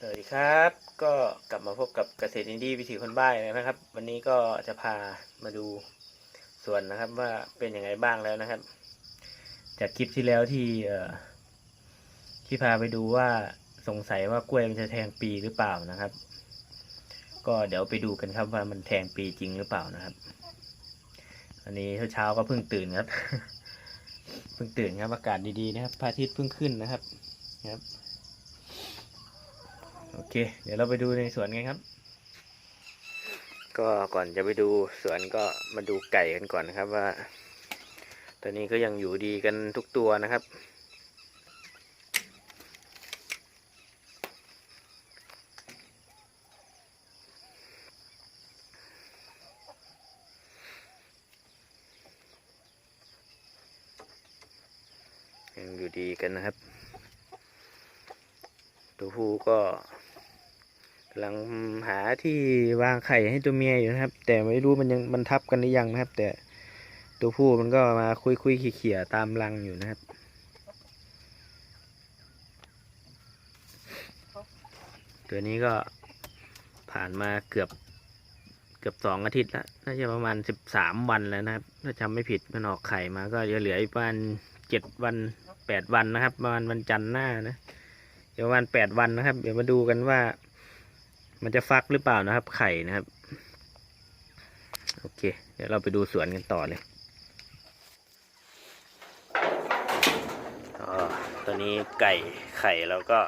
สวัสดีครับ ก็กลับมาพบกับเกษตรอินดี้วิถีคนบ้านนะครับ วันนี้ก็จะพามาดูสวนนะครับว่าเป็นยังไงบ้างแล้วนะครับ จากคลิปที่แล้วที่เอ่อที่พาไปดูว่าสงสัยว่ากล้วยมันจะแทงปีหรือเปล่านะครับ ก็เดี๋ยวไปดูกันครับว่ามันแทงปีจริงหรือเปล่านะครับ อันนี้เช้าๆก็เพิ่งตื่นครับ เพิ่งตื่นครับอากาศดีๆนะครับพระอาทิตย์เพิ่งขึ้นนะครับนะครับ โอเค เดี๋ยวเราไปดูในสวนกันครับ ก็ก่อนจะไปดูสวนก็มาดูไก่กันก่อนนะครับว่า ตอนนี้ก็ยังอยู่ดีกันทุกตัวนะครับยังอยู่ดีกันนะครับ ตัวผู้ก็ กำลังหาที่วางไข่ให้ตัวเมียอยู่นะครับ แต่ไม่รู้มันยังมันทับกันหรือยังนะครับ แต่ตัวผู้มันก็มาคุยคุยเขี่ยตามรังอยู่นะครับตัวนี้ก็ผ่านมาเกือบเกือบสองอาทิตย์แล้วน่าจะประมาณสิบสามวันแล้วนะครับ ถ้าจำไม่ผิดมันออกไข่มาก็จะเหลืออีกประมาณเจ็ดวันแปดวันนะครับประมาณวันจันทร์หน้านะเดี๋ยวประมาณแปดวันนะครับ เดี๋ยวมาดูกันว่า มันจะฟักหรือเปล่านะครับ ไข่นะครับ โอเค เดี๋ยวเราไปดูสวนกันต่อเลยอ๋อตัวนี้ไก่ไข่แล้วก็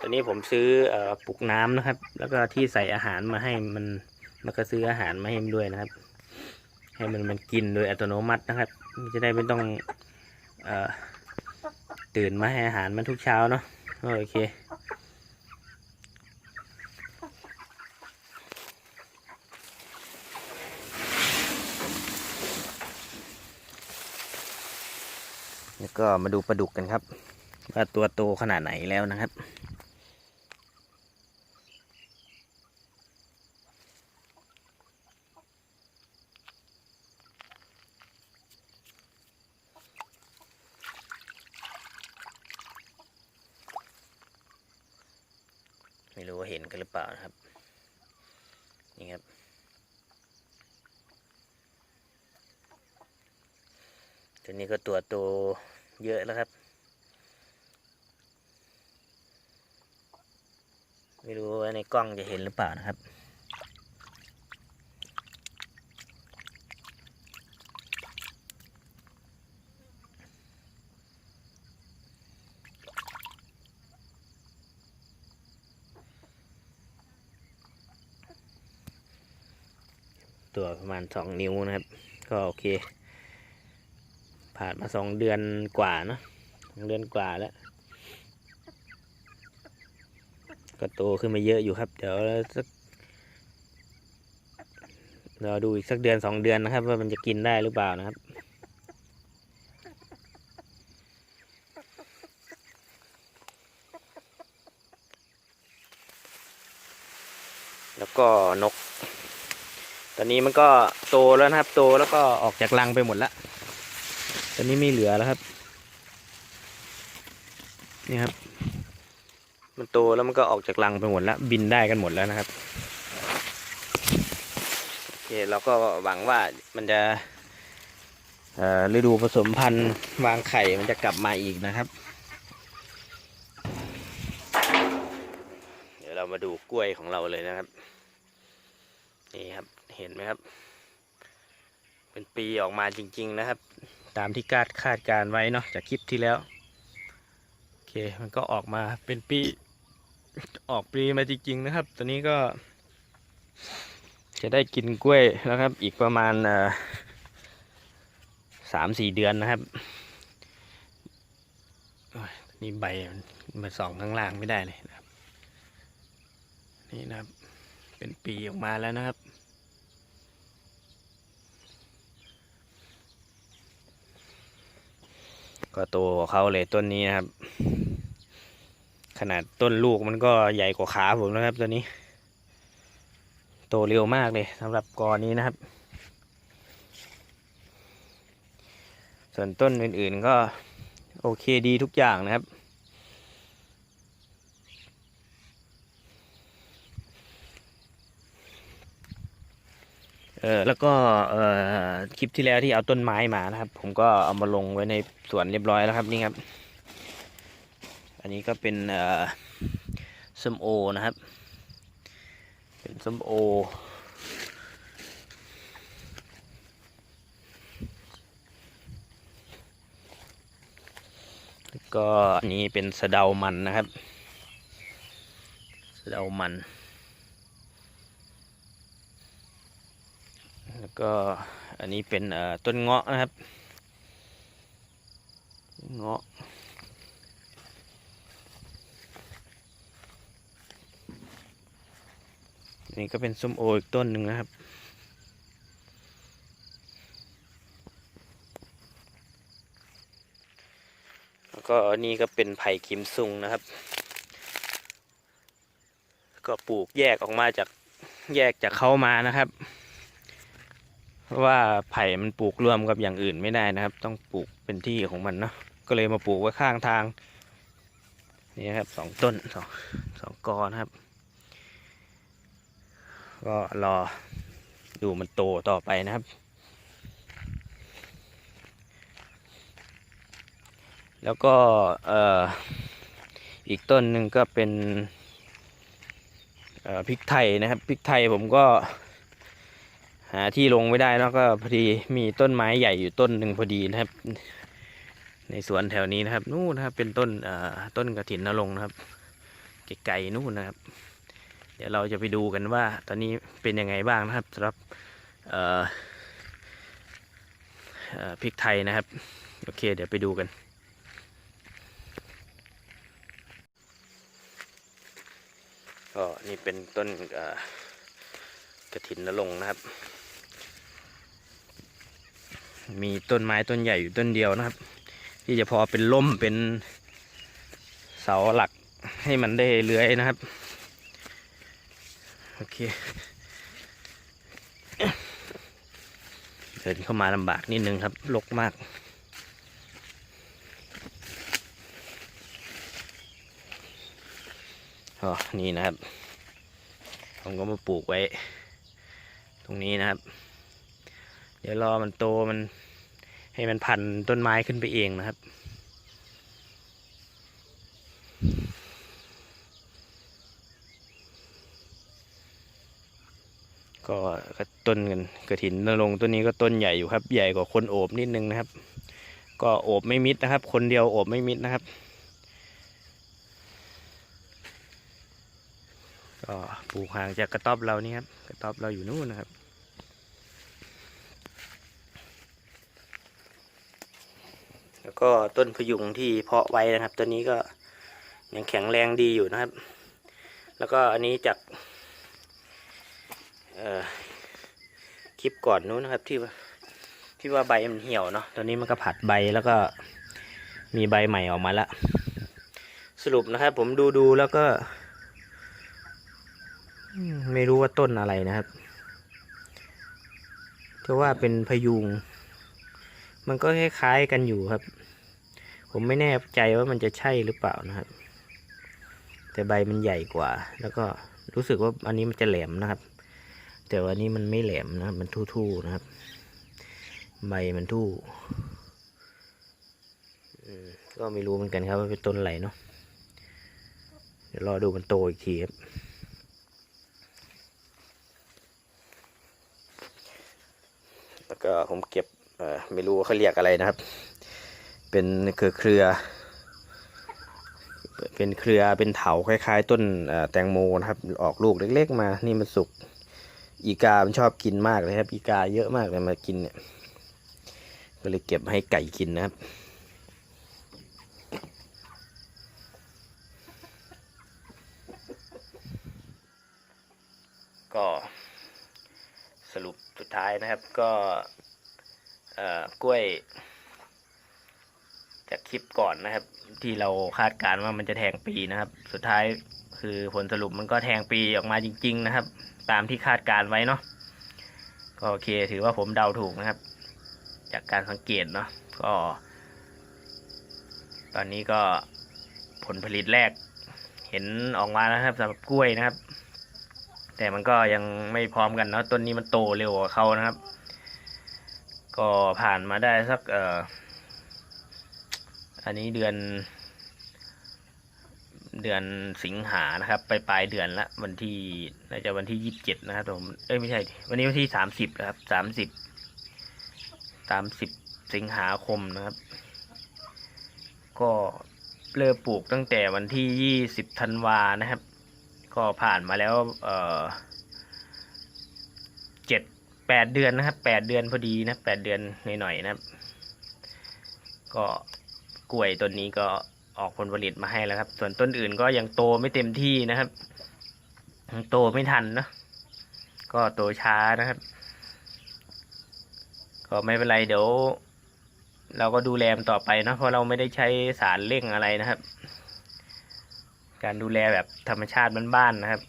ตัวนี้ผมซื้ออปลุกน้ำนะครับ แล้วก็ที่ใส่อาหารมาให้มันมันก็ซื้ออาหารมาให้มันด้วยนะครับ ให้มันมันกินโดยอัตโนมัตินะครับจะได้ไม่ต้องอตื่นมาให้อาหารมันทุกเช้าเนาะโอเค แล้วก็มาดูปลาดุกกันครับว่าตัวโตขนาดไหนแล้วนะครับ ไม่รู้ว่าเห็นกันหรือเปล่านะครับ นี่ครับ ตัวนี้ก็ตัวโตเยอะแล้วครับ ไม่รู้ว่าในกล้องจะเห็นหรือเปล่านะครับตัวประมาณสองนิ้วนะครับ ก็โอเค ผ่านมาสองเดือนกว่าเนอะสองเดือนกว่าแล้ว ก็โตขึ้นมาเยอะอยู่ครับ เดี๋ยวสักเราดูอีกสักเดือนสองเดือนนะครับ ว่ามันจะกินได้หรือเปล่านะครับแล้วก็นก ตอนนี้มันก็โตแล้วนะครับ โตแล้วก็ออกจากรังไปหมดแล้ว ตอนนี้ไม่เหลือแล้วครับ นี่ครับ มันโตแล้วมันก็ออกจากรังไปหมดแล้ว บินได้กันหมดแล้วนะครับโอเคเราก็หวังว่ามันจะฤดูผสมพันธุ์วางไข่มันจะกลับมาอีกนะครับ เดี๋ยวเรามาดูกล้วยของเราเลยนะครับ นี่ครับเห็นไหมครับ เป็นปีออกมาจริง ๆนะครับ ตามที่คาดคาดการไว้เนาะจากคลิปที่แล้ว โอเคมันก็ออกมาเป็นปี ออกปลีมาจริงๆนะครับ ตอนนี้ก็ จะได้กินกล้วยแล้วครับ อีกประมาณสามสี่เดือนนะครับนี่ใบมันส่องข้างล่างไม่ได้เลยนะครับ นี่นะครับ เป็นปีออกมาแล้วนะครับ ก็โตกว่าเขาเลยต้นนี้นะครับ ขนาดต้นลูกมันก็ใหญ่กว่าขาผมนะครับตัวนี้ โตเร็วมากเลยสำหรับกอนี้นะครับ ส่วนต้นอื่นๆก็โอเคดีทุกอย่างนะครับ เออแล้วก็เออคลิปที่แล้วที่เอาต้นไม้มานะครับ ผมก็เอามาลงไว้ในสวนเรียบร้อยแล้วครับนี่ครับ อันนี้ก็เป็นเออส้มโอนะครับ เป็นส้มโอแล้วก็อันนี้เป็นสะเดามันนะครับ สะเดามัน แล้ว ก็อันนี้เป็นต้นเงาะนะครับ เงาะนี่ก็เป็นส้มโออีกต้นหนึ่งนะครับ แล้วก็อันนี้ก็เป็นไผ่คิมซุงนะครับ ก็ปลูกแยกออกมาจากแยกจากเขามานะครับ ราะว่าไผ่มันปลูกรวมกับอย่างอื่นไม่ได้นะครับ ต้องปลูกเป็นที่ของมันเนาะก็เลยมาปลูกไว้ข้างทางนี่ครับสองต้นสองสองกอนะครับ ก็รอดูมันโตต่อไปนะครับ แล้วก็เอ่ออีกต้นหนึ่งก็เป็นพริกไทยนะครับพริกไทยผมก็ หาที่ลงไม่ได้แล้วก็พอดีมีต้นไม้ใหญ่อยู่ต้นหนึ่งพอดีนะครับ ในสวนแถวนี้นะครับ นู่นนะครับเป็นต้นต้นกระถินนรงค์นะครับไกลๆนู่นนะครับ เดี๋ยวเราจะไปดูกันว่า ตอนนี้เป็นยังไงบ้างนะครับสำหรับพริกไทยนะครับ โอเค เดี๋ยวไปดูกันก็นี่เป็นต้นกระถินนรงนะครับ มีต้นไม้ต้นใหญ่อยู่ต้นเดียวนะครับ ที่จะพอเป็นล่มเป็นเสาหลักให้มันได้เลื้อยนะครับ โอเค เดินเข้ามาลำบากนิดนึงครับรกมากอ๋อนี่นะครับ ผมก็มาปลูกไว้ ตรงนี้นะครับ เดี๋ยวรอมันโตมันให้มันพันต้นไม้ขึ้นไปเองนะครับ ก็ต้นกันกระถินนรงต้นนี้ก็ต้นใหญ่อยู่ครับ ใหญ่กว่าคนโอบนิดนึงนะครับ ก็โอบไม่มิดนะครับ คนเดียวโอบไม่มิดนะครับ ก็ปลูกห่างจากกระต๊อบเรานี่ครับ กระต๊อบเราอยู่นู่นนะครับ แล้ว ก็ต้นพยุงที่เพาะไว้นะครับ ตัวนี้ก็ยังแข็งแรงดีอยู่นะครับ แล้วก็อันนี้จากคลิปก่อนนู้นนะครับที่ที่ว่าใบมันเหี่ยวเนาะตอนนี้มันก็ผัดใบแล้วก็มีใบใหม่ออกมาแล้วสรุปนะครับผมดูดูแล้วก็ไม่รู้ว่าต้นอะไรนะครับจะว่าเป็นพยุง มันก็คล้ายๆกันอยู่ครับ ผมไม่แน่ใจว่ามันจะใช่หรือเปล่านะครับ แต่ใบมันใหญ่กว่า แล้วก็รู้สึกว่าอันนี้มันจะแหลมนะครับ แต่ว่านี้มันไม่แหลมนะครับ มันทู่ๆนะครับ ใบมันทู่ก็ไม่รู้เหมือนกันครับว่าเป็นต้นอะไรเนาะเดี๋ยวรอดูมันโตอีกทีครับแล้วก็ผมเก็บไม่รู้ว่าเขาเรียกอะไรนะครับ เป็นเครือเครือ เป็นเครือเป็นเถาคล้าย ๆ ต้นแตงโมนะครับ ออกลูกเล็ก ๆ มา นี่มันสุก อีกา มันชอบกินมากเลยครับ อีกาเยอะมากเลยมากินเนี่ย ก็เลยเก็บให้ไก่กินนะครับก็สรุปสุดท้ายนะครับก็กล้วย จากคลิปก่อนนะครับ ที่เราคาดการณ์ว่ามันจะแทงปีนะครับ สุดท้ายคือผลสรุปมันก็แทงปีออกมาจริง ๆ นะครับ ตามที่คาดการณ์ไว้เนาะก็โอเคถือว่าผมเดาถูกนะครับ จากการสังเกตเนาะก็ ตอนนี้ก็ผลผลิตแรก เห็นออกมาแล้วครับสำหรับกล้วยนะครับ แตแต่มันก็ยังไม่พร้อมกันเนาะต้นนี้มันโตเร็วกว่าเขานะครับ ก็ผ่านมาได้สักเอ่อ อันนี้เดือน เดือนสิงหานะครับ ไปปลายเดือนละวันที่น่าจะวันที่ยี่สิบเจ็ดนะครับผมเอ้ยไม่ใช่ วันนี้วันที่สามสิบนะครับสามสิบสามสิบสิงหาคมนะครับ ก็เริ่มปลูกตั้งแต่วันที่ยี่สิบธันวานะครับ ก็ผ่านมาแล้วเอ่อเจ็ดแปดเดือนนะครับแปดเดือนพอดีนะแปดเดือนหน่อยๆนะครับ ก็ กล้วยต้นนี้ก็ออกผลผลิตมาให้แล้วครับ ส่วนต้นอื่นก็ยังโตไม่เต็มที่นะครับโตไม่ทันเนอะก็โตช้านะครับ ก็ไม่เป็นไรเดี๋ยว เราก็ดูแลมต่อไปเนะเพราะเราไม่ได้ใช้สารเร่งอะไรนะครับ การดูแลแบบธรรมชาติบ้านๆนะครับ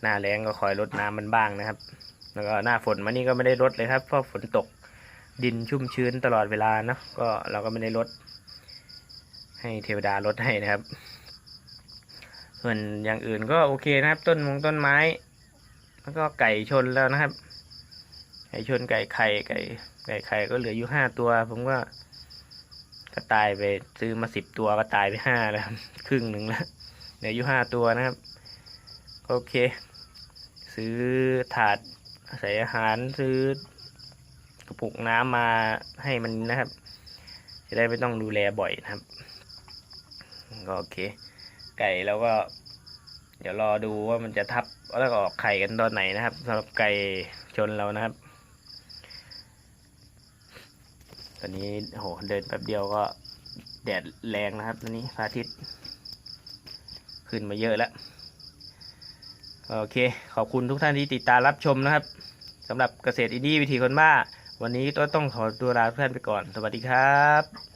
หน้าแรงก็คอยรดน้ำมันบ้างนะครับ แล้วก็หน้าฝนมานี่ก็ไม่ได้รดเลยครับเพราะฝนตก ดินชุ่มชื้นตลอดเวลาเนาะก็เราก็ไม่ได้รดให้เทวดารดให้นะครับ ส่วนอย่างอื่นก็โอเคนะครับ ต้นมงต้นไม้ แล้วก็ไก่ชนแล้วนะครับ ไก่ชนไก่ไข่ไก่ไก่ไข่ก็เหลืออยู่ห้าตัว ผมก็ก็ตายไปซื้อมาสิบตัวก็ตายไปห้าแล้วครับครึ่งหนึ่งแล้วเหลืออยู่ห้าตัวนะครับ โอเค ซื้อถาดใส่อาหารซื้อ กระปุกน้ำมาให้มันนะครับ จะได้ไม่ต้องดูแลบ่อยนะครับ ก็โอเค ไก่แล้วก็ เดี๋ยวรอดูว่ามันจะทับแล้วก็ออกไข่กันตอนไหนนะครับสำหรับไก่ชนเรานะครับ ตอนนี้โหเดินแป๊บเดียวก็แดดแรงนะครับตอนนี้พระอาทิตย์ขึ้นมาเยอะแล้วโอเค ขอบคุณทุกท่านที่ติดตามรับชมนะครับสำหรับเกษตรอินดี้วิถีคนบ้า วันนี้ก็ต้องขอตัวลาเพื่อนไปก่อน สวัสดีครับ